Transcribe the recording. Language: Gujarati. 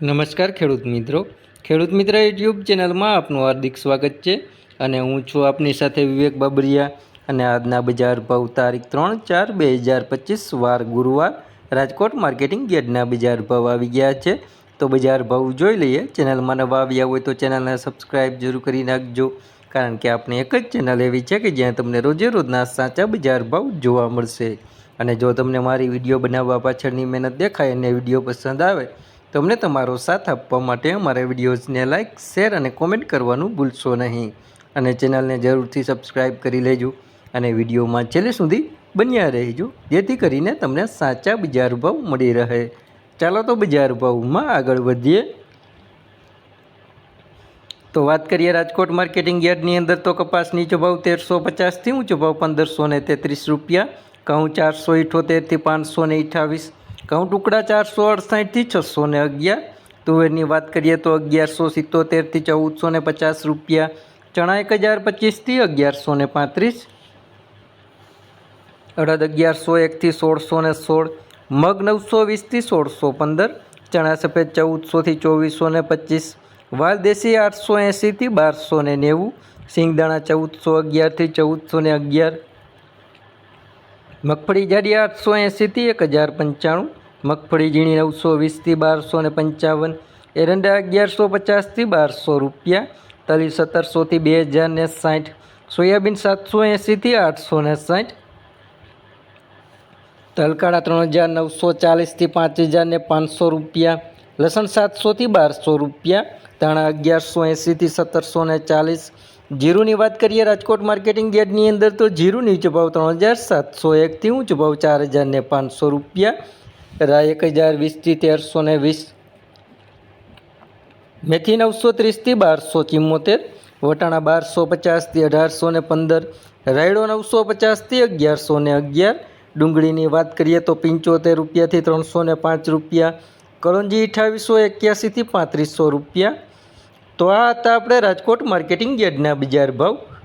નમસ્કાર ખેડૂત મિત્રો. ખેડૂત મિત્ર યુટ્યુબ ચેનલમાં આપનું હાર્દિક સ્વાગત છે અને હું છું આપની સાથે વિવેક બાબરિયા અને આજના બજાર ભાવ તારીખ ત્રણ ચાર બે હજાર પચીસ વાર ગુરુવાર રાજકોટ માર્કેટિંગ યાર્ડના બજાર ભાવ આવી ગયા છે. તો બજાર ભાવ જોઈ લઈએ. ચેનલમાં નવા આવ્યા હોય તો ચેનલને સબસ્ક્રાઈબ જરૂર કરી નાખજો. કારણ કે આપણે એક જ ચેનલ એવી છે કે જ્યાં તમને રોજે રોજના સાચા બજાર ભાવ જોવા મળશે. અને જો તમને મારી વીડિયો બનાવવા પાછળની મહેનત દેખાય અને વીડિયો પસંદ આવે તમને તમારો સાથ આપવા માટે અમારા વિડીયોઝને લાઇક શેર અને કોમેન્ટ કરવાનું ભૂલશો નહીં. અને ચેનલને જરૂરથી સબસ્ક્રાઈબ કરી લેજો અને વિડીયોમાં છેલ્લે સુધી બન્યા રહેજો, જેથી કરીને તમને સાચા બજાર ભાવ મળી રહે. ચાલો તો બજાર ભાવમાં આગળ વધીએ. તો વાત કરીએ રાજકોટ માર્કેટિંગ યાર્ડની અંદર તો કપાસ નીચો ભાવ તેરસો પચાસથી ઊંચો ભાવ પંદરસો ને તેત્રીસ રૂપિયા, ઘઉં ચારસો ઇઠોતેરથી પાંચસો ને અઠાવીસ ઘઉં ટુકડા ચારસો અડસાઠથી છસો ને અગિયાર. તુવેરની વાત કરીએ તો અગિયારસો સિત્તોતેરથી ચૌદસો ને પચાસ રૂપિયા. ચણા એક હજાર પચીસથી અગિયારસો ને પાંત્રીસ. અડદ અગિયારસો એકથી સોળસો ને સોળ. મગ નવસો વીસથી સોળસો પંદર. ચણા સફેદ ચૌદસોથી ચોવીસો ને પચીસ. વાલ દેશી આઠસો એંસીથી બારસો ને નેવું. સિંગદાણા ચૌદસો અગિયારથી ચૌદસો ને અગિયાર. મગફળી જાડી આઠસો એંસીથી એક હજાર પંચાણું. મગફળી ઝીણી નવસો વીસથી બારસો ને પંચાવન, એરંડા અગિયારસો પચાસથી બારસો રૂપિયા, તલી સત્તરસોથી બે હજાર ને સાઠ, સોયાબીન સાતસો એંસીથી આઠસો ને સાઠ, તલકાળા ત્રણ હજાર નવસો ચાલીસથી પાંચ હજાર ને પાંચસો રૂપિયા, લસણ સાતસોથી બારસો રૂપિયા, ધાણા અગિયારસો એંસીથી સત્તરસો ને ચાલીસ. જીરુની વાત કરીએ રાજકોટ માર્કેટિંગ યાર્ડની અંદર તો જીરુની નીચો ભાવ ત્રણ હજાર સાતસો એકથી ઊંચો ભાવ ચાર હજાર ને પાંચસો રૂપિયા રાય એક હજાર વીસથી તેરસો ને વીસ. મેથી નવસો ત્રીસથી બારસો ચિમ્મોતેર, વટાણા બારસો પચાસથી અઢારસો ને પંદર, રાયડો નવસો પચાસથી અગિયારસો ને અગિયાર, ડુંગળીની વાત કરીએ તો પંચોતેર રૂપિયાથી ત્રણસો ને પાંચ રૂપિયા કળંજી અઠાવીસો એક્યાસીથી પાંત્રીસો રૂપિયા. તો આ હતા આપણે રાજકોટ માર્કેટિંગ યાર્ડના બજાર ભાવ.